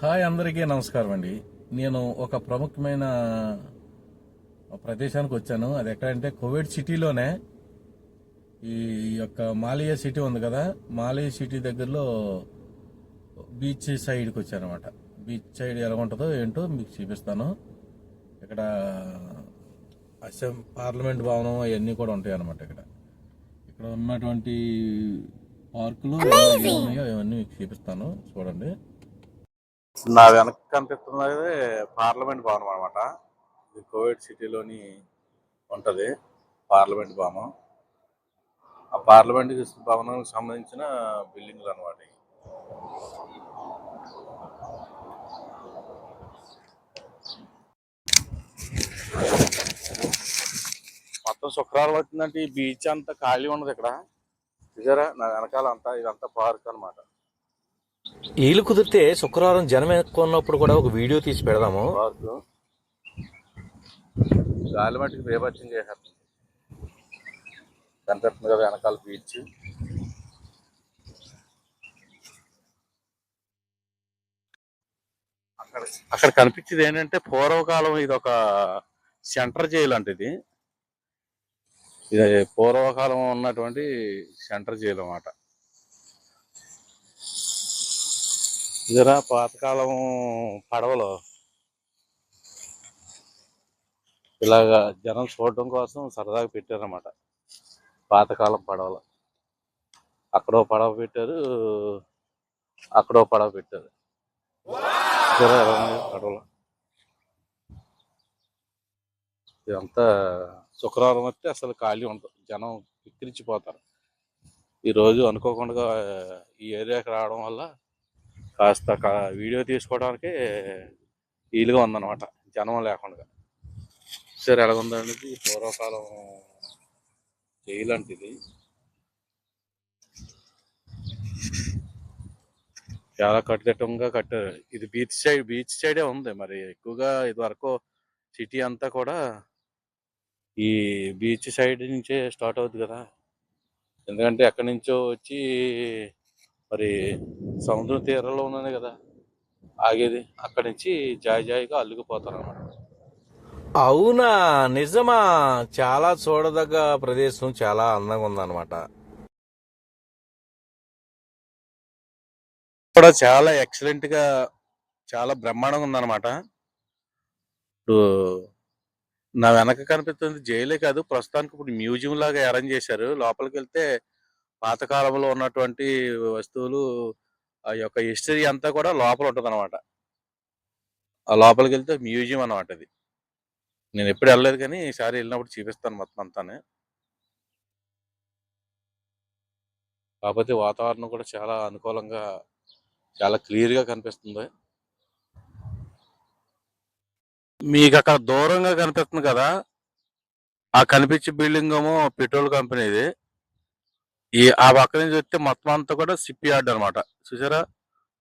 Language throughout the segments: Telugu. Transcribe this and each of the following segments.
హాయ్ అందరికీ నమస్కారం అండి. నేను ఒక ప్రముఖమైన ప్రదేశానికి వచ్చాను. అది ఎక్కడంటే కోవిడ్ సిటీలోనే. ఈ యొక్క మాలియా సిటీ ఉంది కదా మాలియా సిటీ దగ్గరలో బీచ్ సైడ్కి వచ్చాను అనమాట బీచ్ సైడ్ ఎలా ఉంటుందో ఏంటో మీకు చూపిస్తాను. ఇక్కడ అసెం పార్లమెంట్ భవనం అవన్నీ కూడా ఉంటాయి అనమాట ఇక్కడ. ఇక్కడ ఉన్నటువంటి పార్కులు ఏమి ఉన్నాయో అవన్నీ మీకు చూపిస్తాను. చూడండి. నా వెనక కనిపిస్తున్నది పార్లమెంట్ భవనం అనమాట ఇది కోవిడ్ సిటీలోని ఉంటది పార్లమెంట్ భవనం. ఆ పార్లమెంట్ భవనానికి సంబంధించిన బిల్డింగ్లు అనమాట మొత్తం శుక్రవారం వచ్చిందంటే ఈ బీచ్ అంతా ఖాళీ ఉండదు ఇక్కడ. చూసారా? నా వెనకాల అంతా ఇదంతా పార్క్ అన్నమాట. వీలు కుదిరితే శుక్రవారం జనం ఎక్కువ ఉన్నప్పుడు కూడా ఒక వీడియో తీసి పెడదాము. గాలి మట్టికి బేభత్సం చేసేస్తుంది. కనిపిస్తుంది కదా వెనకాల బీచ్. అక్కడ అక్కడ కనిపించేది ఏంటంటే పూర్వకాలం ఇది ఒక సెంటర్ జైలు అంటే ఇది ఇది పూర్వకాలం ఉన్నటువంటి సెంటర్ జైలు అన్నమాట. ఇదిరా పాతకాలం పడవలు. ఇలాగా జనం చూడడం కోసం సరదాగా పెట్టారన్నమాట. పాతకాలం పడవలు. అక్కడో పడవ పెట్టారు అక్కడో పడవ పెట్టారు. పడవలు. ఇదంతా శుక్రవారం వస్తే అసలు ఖాళీ ఉండదు. జనం విక్రించిపోతారు ఈరోజు అనుకోకుండా ఈ ఏరియాకి రావడం వల్ల కాస్త వీడియో తీసుకోవడానికి వీలుగా ఉందన్నమాట జనం లేకుండా. సరే ఎలా ఉందండి పూర్వకాలం జైలు అంటే ఇది చాలా కట్టుదిట్టంగా కట్టారు. ఇది బీచ్ సైడ్ బీచ్ సైడే ఉంది మరి. ఎక్కువగా ఇది వరకు సిటీ అంతా కూడా ఈ బీచ్ సైడ్ నుంచే స్టార్ట్ అవుతుంది కదా. ఎందుకంటే ఎక్కడి నుంచో వచ్చి మరి సముద్రం తీరంలో ఉన్నది కదా. ఆగేది. అక్కడి నుంచి జాయి జాయిగా అల్లుకుపోతారు అన్నమాట అవునా? నిజమా? చాలా చూడదగ్గ ప్రదేశం చాలా అందంగా ఉందన్నమాట. కూడా చాలా ఎక్సలెంట్గా చాలా బ్రహ్మాండంగా ఉందన్నమాట. ఇప్పుడు నా వెనక కనిపిస్తుంది జైలే కాదు ప్రస్తుతానికి ఇప్పుడు మ్యూజియం లాగా అరేంజ్ చేశారు. లోపలికి వెళ్తే పాతకాలంలో ఉన్నటువంటి వస్తువులు ఆ యొక్క హిస్టరీ అంతా కూడా లోపల ఉంటుంది అనమాట ఆ లోపలికి వెళ్తే మ్యూజియం అనమాట అది నేను ఎప్పుడు వెళ్ళలేదు కానీ ఈసారి వెళ్ళినప్పుడు చూపిస్తాను మొత్తం అంతానే. కాకపోతే వాతావరణం కూడా చాలా అనుకూలంగా చాలా క్లియర్గా కనిపిస్తుంది. మీకు అక్కడ దూరంగా కనిపిస్తుంది కదా? ఆ కనిపించే బిల్డింగ్ ఏమో పెట్రోల్ కంపెనీది. ఈ ఆ పక్క నుంచి వస్తే మొత్తం అంతా కూడా సిప్ యార్డ్ అనమాట చూసారా?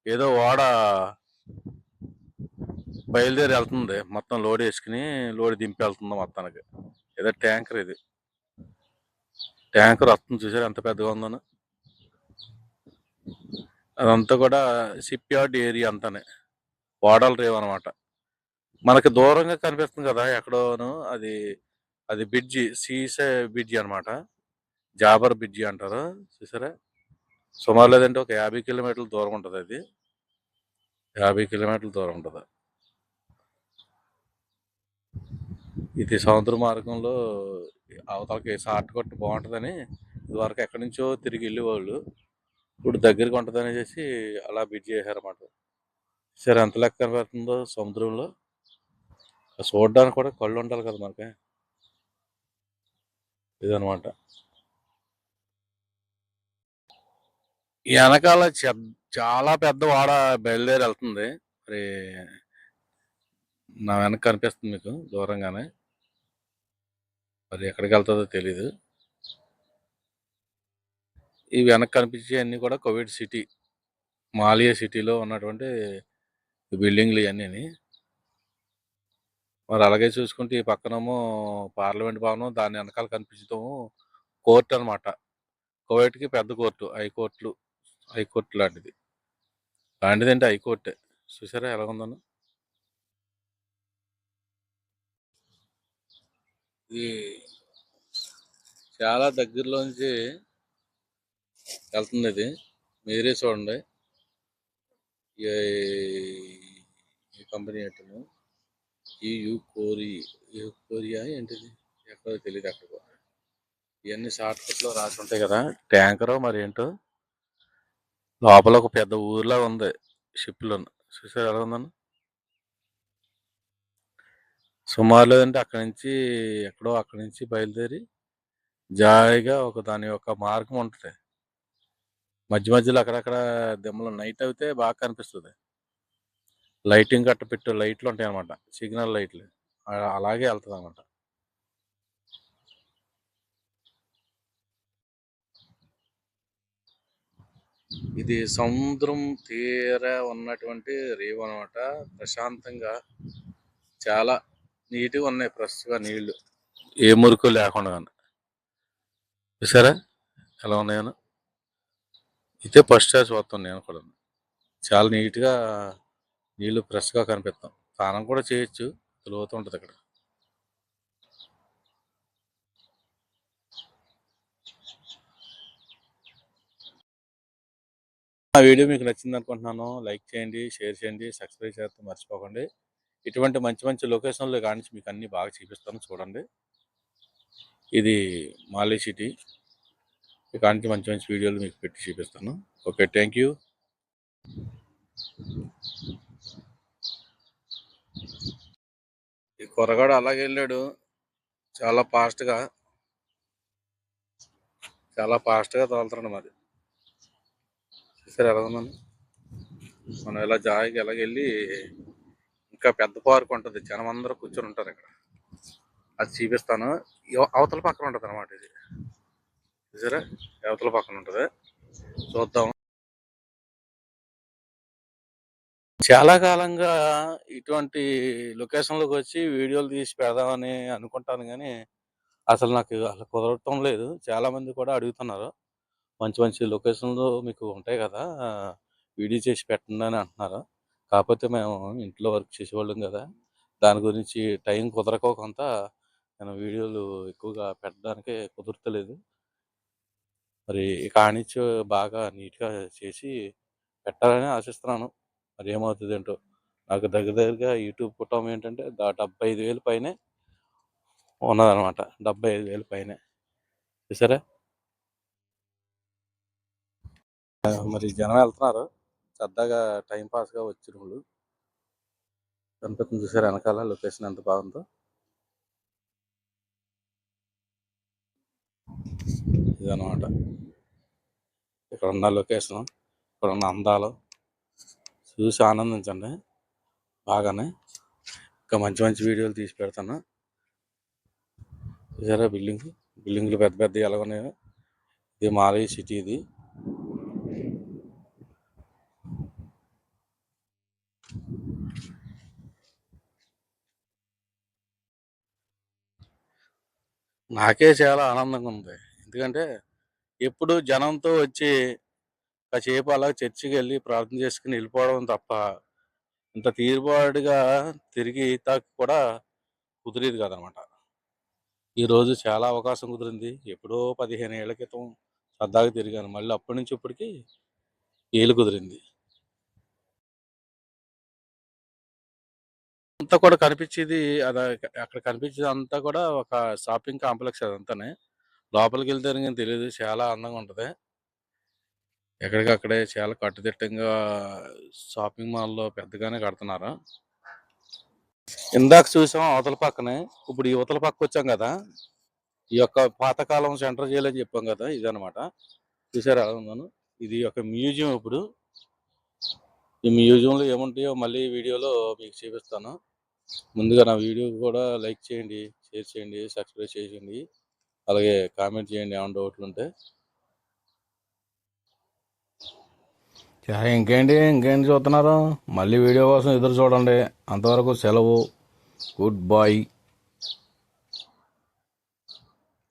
ఏదో ఓడ బయలుదేరి వెళ్తుంది. మొత్తం లోడ్ వేసుకుని లోడ్ దింపి వెళ్తుంది మొత్తానికి. ఏదో ట్యాంకర్ ఇది. ట్యాంకర్ వస్తుంది చూసారా? ఎంత పెద్దగా ఉందని. అదంతా కూడా షిప్ యార్డ్ ఏరియా అంతానే. ఓడల రేవ్ అనమాట మనకి దూరంగా కనిపిస్తుంది కదా ఎక్కడోను. అది అది బ్రిడ్జి సీసే బ్రిడ్జి అన్నమాట. జాబర్ బ్రిడ్జి అంటారు చూసారా? సుమారు లేదంటే ఒక యాభై కిలోమీటర్ల దూరం ఉంటుంది అది. యాభై కిలోమీటర్ల దూరం ఉంటుంది. ఇది సముద్ర మార్గంలో అవతలకి షార్ట్ కట్ బాగుంటుందని ఇదివరకు ఎక్కడి నుంచో తిరిగి వెళ్ళేవాళ్ళు. ఇప్పుడు దగ్గరికి ఉంటుంది అనేసి అలా బిడ్ చేశారన్నమాట. సరే ఎంత లెక్క కనబడుతుందో సముద్రంలో. చూడడానికి కూడా కళ్ళు ఉండాలి కదా మనకి. ఇదనమాట ఈ వెనకాల చాలా పెద్ద వాడ బయలుదేరి వెళ్తుంది. మరి నా వెనక కనిపిస్తుంది మీకు దూరంగానే. మరి ఎక్కడికి వెళ్తుందో తెలీదు. ఈ వెనక కనిపించేవన్నీ కూడా కోవిడ్ సిటీ మాలియా సిటీలో ఉన్నటువంటి బిల్డింగ్లు ఇవన్నీ మరి అలాగే చూసుకుంటే ఈ పక్కనేమో పార్లమెంట్ భవనం దాని వెనకాల కనిపించడము కోర్టు అనమాట కోవిడ్కి పెద్ద కోర్టు హైకోర్టులు హైకోర్టు లాంటిది. లాంటిది అంటే హైకోర్టే. చూసారా ఎలా ఉందన్న? ఇది చాలా దగ్గరలోంచి వెళ్తుంది ఇది మీరే చూడండి. ఈ- కంపెనీ ఏంటను ఈ యూ కోరి యూ కోరియా ఏంటిది? ఎక్కడో తెలియదు అక్కడ ఇవన్నీ షార్ట్ కట్లో రాసి ఉంటాయి కదా. ట్యాంకర్ మరి ఏంటో? లోపల ఒక పెద్ద ఊర్లా ఉంది షిప్లో చూసారు ఎలా ఉందన్న? సుమారు అంటే అక్కడి నుంచి ఎక్కడో అక్కడి నుంచి బయలుదేరి జాయిగా ఒక దాని యొక్క మార్గం ఉంటుంది. మధ్య మధ్యలో అక్కడక్కడ దెమ్మలు నైట్ అయితే బాగా కనిపిస్తుంది. లైటింగ్ గట్ట పెట్టు లైట్లు ఉంటాయి అనమాట సిగ్నల్ లైట్లు. అలాగే వెళ్తుంది అనమాట ఇది సముద్రం తీర ఉన్నటువంటి రేవు అనమాట ప్రశాంతంగా చాలా నీట్గా ఉన్నాయి ఫ్రెష్గా నీళ్ళు. ఏ మురుకు లేకుండా చూసారా? ఎలా ఉన్నాయో ఇదే ఫస్ట్ టైం చూస్తాను నేను కూడా. చాలా నీట్గా నీళ్ళు ఫ్రెష్గా కనిపిస్తాం. స్నానం కూడా చేయొచ్చు. లోతు ఉంటుంది అక్కడ. ఆ వీడియో మీకు నచ్చింది అనుకుంటున్నాను. లైక్ చేయండి షేర్ చేయండి సబ్స్క్రైబ్ చేస్తే మర్చిపోకండి. ఇటువంటి మంచి మంచి లొకేషన్లు కానించి మీకు అన్నీ బాగా చూపిస్తాను చూడండి. ఇది మాలీ సిటీ. ఇలాంటి మంచి మంచి వీడియోలు మీకు పెట్టి చూపిస్తాను. Okay thank you. ఈ కొరగాడు అలాగే వెళ్ళాడు. చాలా ఫాస్ట్గా. చాలా ఫాస్ట్గా తోలుతున్నాడు మరి. సరే ఎలా ఉందని మనం ఇలా జాయికి ఎలాగ వెళ్ళి ఇంకా పెద్ద పార్క్ ఉంటుంది జనం అందరూ కూర్చొని ఉంటారు ఇక్కడ. అది చూపిస్తాను. అవతల పక్కన ఉంటుంది అనమాట ఇది. సరే అవతల పక్కన ఉంటుంది. చూద్దాం. చాలా కాలంగా ఇటువంటి లొకేషన్లోకి వచ్చి వీడియోలు తీసి పెడదామని అనుకుంటాను కానీ అసలు నాకు అసలు కుదరటం లేదు. చాలా మంది కూడా అడుగుతున్నారు. మంచి మంచి లొకేషన్లు మీకు ఉంటాయి కదా! వీడియో చేసి పెట్టండి అని అంటున్నారు? కాకపోతే మేము ఇంట్లో వర్క్ చేసేవాళ్ళం కదా! దాని గురించి టైం కుదరక కొంత నేను వీడియోలు ఎక్కువగా పెట్టడానికి కుదరతలేదు. మరి కానిచ్చి బాగా నీట్గా చేసి పెట్టాలని ఆశిస్తున్నాను. మరి ఏమవుతుంది ఏంటో నాకు దగ్గర దగ్గరగా యూట్యూబ్ పుట్టం ఏంటంటే దా డెబ్బై ఐదు వేలు పైనే ఉన్నదనమాట. డెబ్బై ఐదు వేలు పైనే. చూసారా ఆ, మరి జనం వెళ్తున్నారు. సరదాగా టైం పాస్గా వచ్చిన వాళ్ళు. కనిపిస్తుంది చూసారు వెనకాల లొకేషన్ ఎంత బాగుందో. ఇదనమాట ఇక్కడ ఉన్న లొకేషన్ ఇక్కడ ఉన్న అందాలు. చూసి ఆనందించండి. బాగానే. ఇంకా మంచి మంచి వీడియోలు తీసి పెడతాను. చూసారా బిల్డింగ్? బిల్డింగ్లు పెద్ద పెద్ద ఎలా ఉన్నాయో ఇది మాలీ సిటీ ఇది. నాకే చాలా ఆనందంగా ఉంది ఎందుకంటే ఎప్పుడు జనంతో వచ్చి కాసేపు అలా చర్చికి వెళ్ళి ప్రార్థన చేసుకుని వెళ్ళిపోవడం తప్ప ఇంత తీరుబాటుగా తిరిగి తాకి కూడా కుదిరేది కదనమాట. ఈరోజు చాలా అవకాశం కుదిరింది. ఎప్పుడో పదిహేను ఏళ్ళ క్రితం సరదాగా తిరిగాను. మళ్ళీ అప్పటి నుంచి ఇప్పటికి ఏళ్ళు కుదిరింది. అంతా కూడా కనిపించేది అది అక్కడ కనిపించేది అంతా కూడా ఒక షాపింగ్ కాంప్లెక్స్ అదంతానే. లోపలికి వెళ్తే నేను తెలియదు చాలా అందంగా ఉంటుంది. ఎక్కడికక్కడే చాలా కట్టుదిట్టంగా షాపింగ్ మాల్లో పెద్దగానే కడుతున్నారు. ఇందాక చూసాం అవతల పక్కనే. ఇప్పుడు యువతల పక్క వచ్చాం కదా. ఈ యొక్క పాతకాలం సెంటర్ చేయాలని చెప్పాం కదా. ఇదనమాట చూసారా ఎలా ఉందను ఇది ఒక మ్యూజియం ఇప్పుడు. ఈ మ్యూజియంలో ఏముంటాయో మళ్ళీ వీడియోలో మీకు చూపిస్తాను. ముందుగా నా వీడియో కూడా లైక్ చేయండి షేర్ చేయండి సబ్స్క్రైబ్ చేయండి. అలాగే కామెంట్ చేయండి ఏమైనా డౌట్లు ఉంటే. ఇంకేంటి? ఇంకేంటి చూస్తున్నారు? మళ్ళీ వీడియో కోసం ఎదురు చూడండి. అంతవరకు సెలవు. Good bye